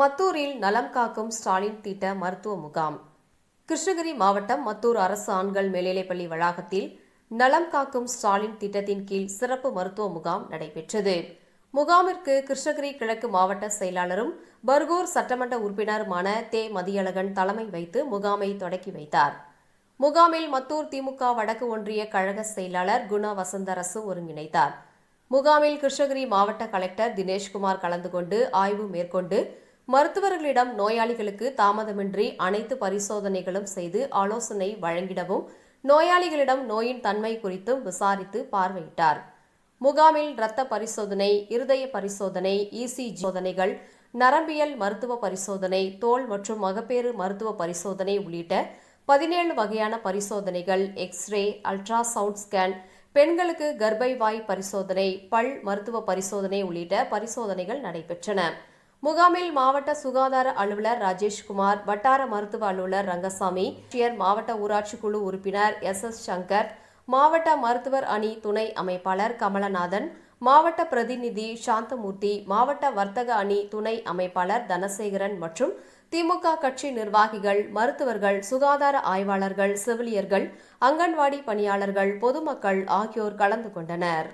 மத்தூரில் நலம் காக்கும் ஸ்டாலின் திட்ட மருத்துவ முகாம். கிருஷ்ணகிரி மாவட்டம் மத்தூர் அரசு ஆண்கள் மேல்நிலைப்பள்ளி வளாகத்தில் நலம் காக்கும் ஸ்டாலின் திட்டத்தின் கீழ் சிறப்பு மருத்துவ முகாம் நடைபெற்றது. முகாமிற்கு கிருஷ்ணகிரி கிழக்கு மாவட்ட செயலாளரும் பர்கூர் சட்டமன்ற உறுப்பினருமான தே. மதியழகன் தலைமை வைத்து முகாமை தொடக்கி வைத்தார். முகாமில் மத்தூர் திமுக வடக்கு ஒன்றிய கழக செயலாளர் குண வசந்தரசு ஒருங்கிணைத்தார் முகாமில் கிருஷ்ணகிரி மாவட்ட கலெக்டர் தினேஷ்குமார் கலந்து கொண்டு ஆய்வு மேற்கொண்டு மருத்துவர்களிடம் நோயாளிகளுக்கு தாமதமின்றி அனைத்து பரிசோதனைகளும் செய்து ஆலோசனை வழங்கிடவும் நோயாளிகளிடம் நோயின் தன்மை குறித்தும் விசாரித்து பார்வையிட்டார். முகாமில் இரத்த பரிசோதனை இருதய பரிசோதனை இசிஜி சோதனைகள் நரம்பியல் மருத்துவ பரிசோதனை தோல் மற்றும் மகப்பேறு மருத்துவ பரிசோதனை உள்ளிட்ட பதினேழு வகையான பரிசோதனைகள் எக்ஸ்ரே அல்ட்ராசவுண்ட் ஸ்கேன் பெண்களுக்கு கர்ப்பை வாய் பரிசோதனை பல் மருத்துவ பரிசோதனை உள்ளிட்ட பரிசோதனைகள் நடைபெற்றன. முகாமில் மாவட்ட சுகாதார அலுவலர் ராஜேஷ்குமார் வட்டார மருத்துவ அலுவலர் ரங்கசாமி மாவட்ட ஊராட்சி குழு உறுப்பினர் எஸ் எஸ் சங்கர் மாவட்ட மருத்துவர் அணி துணை அமைப்பாளர் கமலநாதன் மாவட்ட பிரதிநிதி சாந்தமூர்த்தி மாவட்ட வர்த்தக அணி துணை அமைப்பாளர் தனசேகரன் மற்றும் திமுக கட்சி நிர்வாகிகள் மருத்துவர்கள் சுகாதார ஆய்வாளர்கள் செவிலியர்கள் அங்கன்வாடி பணியாளர்கள் பொதுமக்கள் ஆகியோர் கலந்து கொண்டனர்.